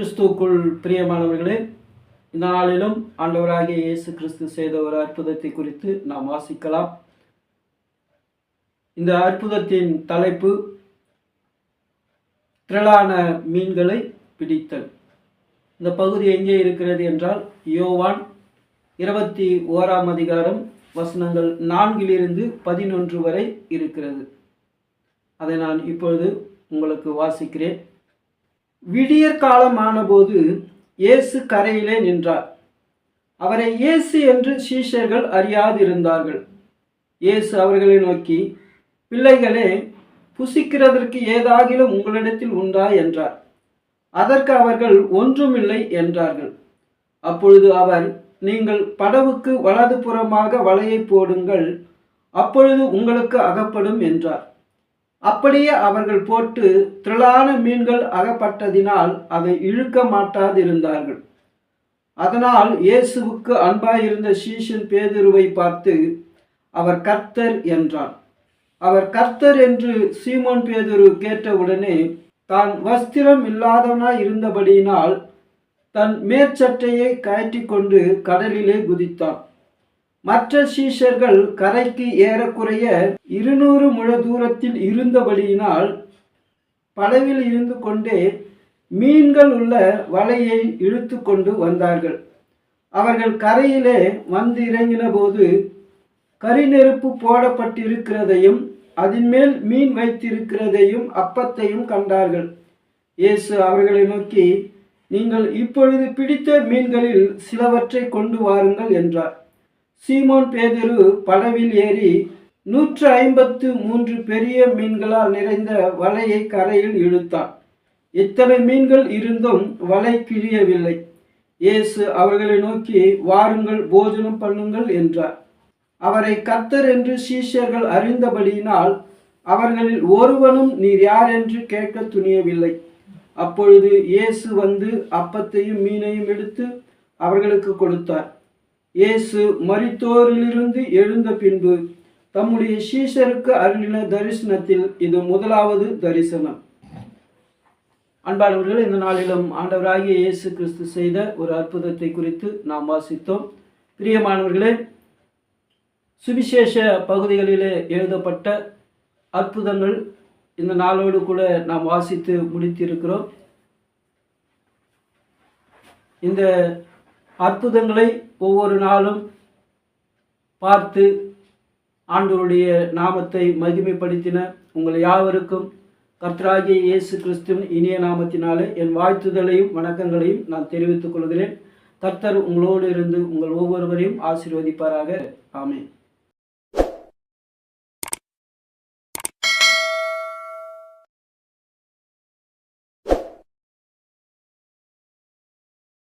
கிறிஸ்துவுக்குள் பிரியமானவர்களே இந்த நாளிலும் ஆண்டவராகிய இயேசு கிறிஸ்து செய்த ஒரு அற்புதத்தை குறித்து நாம் வாசிக்கலாம். இந்த அற்புதத்தின் தலைப்பு திரளான மீன்களை பிடித்தல். இந்த பகுதி எங்கே இருக்கிறது என்றால் யோவான் இருபத்தி ஓராம் அதிகாரம் வசனங்கள் நான்கிலிருந்து பதினொன்று வரை இருக்கிறது. அதை நான் இப்பொழுது உங்களுக்கு வாசிக்கிறேன். விடியற் காலமானபோது இயேசு கரையிலே நின்றார். அவரை இயேசு என்று சீஷர்கள் அறியாதிருந்தார்கள். இயேசு அவர்களை நோக்கி பிள்ளைகளே புசிக்கிறதற்கு ஏதாகிலும் உங்களிடத்தில் உண்டா? என்றார். அதற்கு அவர்கள் ஒன்றுமில்லை என்றார்கள். அப்பொழுது அவர் நீங்கள் படவுக்கு வலதுபுறமாக வலையை போடுங்கள் அப்பொழுது உங்களுக்கு அகப்படும் என்றார். அப்படியே அவர்கள் போட்டு திரளான மீன்கள் அகப்பட்டதினால் அதை இழுக்க மாட்டாதிருந்தார்கள். அதனால் இயேசுவுக்கு அன்பாயிருந்த சீஷன் பேதுருவை பார்த்து அவர் கர்த்தர் என்றான். அவர் கர்த்தர் என்று சீமோன் பேதுரு கேட்டவுடனே தான் வஸ்திரம் இல்லாதவனாய் இருந்தபடியினால் தன் மேற்சட்டையை கயற்றி கொண்டு கடலிலே குதித்தான். மற்ற சீஷர்கள் கரைக்கு ஏறக்குறைய இருநூறு முழ தூரத்தில் இருந்தபடியினால் படவில் இருந்து கொண்டே மீன்கள் உள்ள வலையை இழுத்து கொண்டு வந்தார்கள். அவர்கள் கரையிலே வந்து இறங்கின போது கரிநெருப்பு போடப்பட்டிருக்கிறதையும் அதன் மேல் மீன் வைத்திருக்கிறதையும் அப்பத்தையும் கண்டார்கள். இயேசு அவர்களை நோக்கி நீங்கள் இப்பொழுது பிடித்த மீன்களில் சிலவற்றை கொண்டு வாருங்கள் என்றார். சீமோன் பேதுரு படவில் ஏறி நூற்று ஐம்பத்து மூன்று பெரிய மீன்களால் நிறைந்த வலையை கரையில் இழுத்தான். இத்தனை மீன்கள் இருந்தும் வலை கிழியவில்லை. இயேசு அவர்களை நோக்கி வாருங்கள் போஜனம் பண்ணுங்கள் என்றார். அவரை கத்தர் என்று சீஷர்கள் அறிந்தபடியினால் அவர்களில் ஒருவனும் நீர் யார் என்று கேட்க துணியவில்லை. அப்பொழுது இயேசு வந்து அப்பத்தையும் மீனையும் எடுத்து அவர்களுக்கு கொடுத்தார். இயேசு மரித்தோரிலிருந்து எழுந்த பின்பு தம்முடைய சீஷருக்கு அருளின தரிசனத்தில் இது முதலாவது தரிசனம். அன்பானவர்கள் இந்த நாளிலும் ஆண்டவராகிய இயேசு கிறிஸ்து செய்த ஒரு அற்புதத்தை குறித்து நாம் வாசித்தோம். பிரியமானவர்களே சுவிசேஷ பகுதிகளிலே எழுதப்பட்ட அற்புதங்கள் இந்த நாளோடு கூட நாம் வாசித்து முடித்திருக்கிறோம். இந்த அற்புதங்களை ஒவ்வொரு நாளும் பார்த்து ஆண்டவருடைய நாமத்தை மகிமைப்படுத்தின உங்கள் யாவருக்கும் கர்த்தராகிய இயேசு கிறிஸ்துவின் இனிய நாமத்தினாலே என் வாழ்த்துதலையும் வணக்கங்களையும் நான் தெரிவித்துக் கொள்கிறேன். கர்த்தர் உங்களோடு இருந்து உங்கள் ஒவ்வொருவரையும் ஆசீர்வதிப்பாராக. ஆமேன்.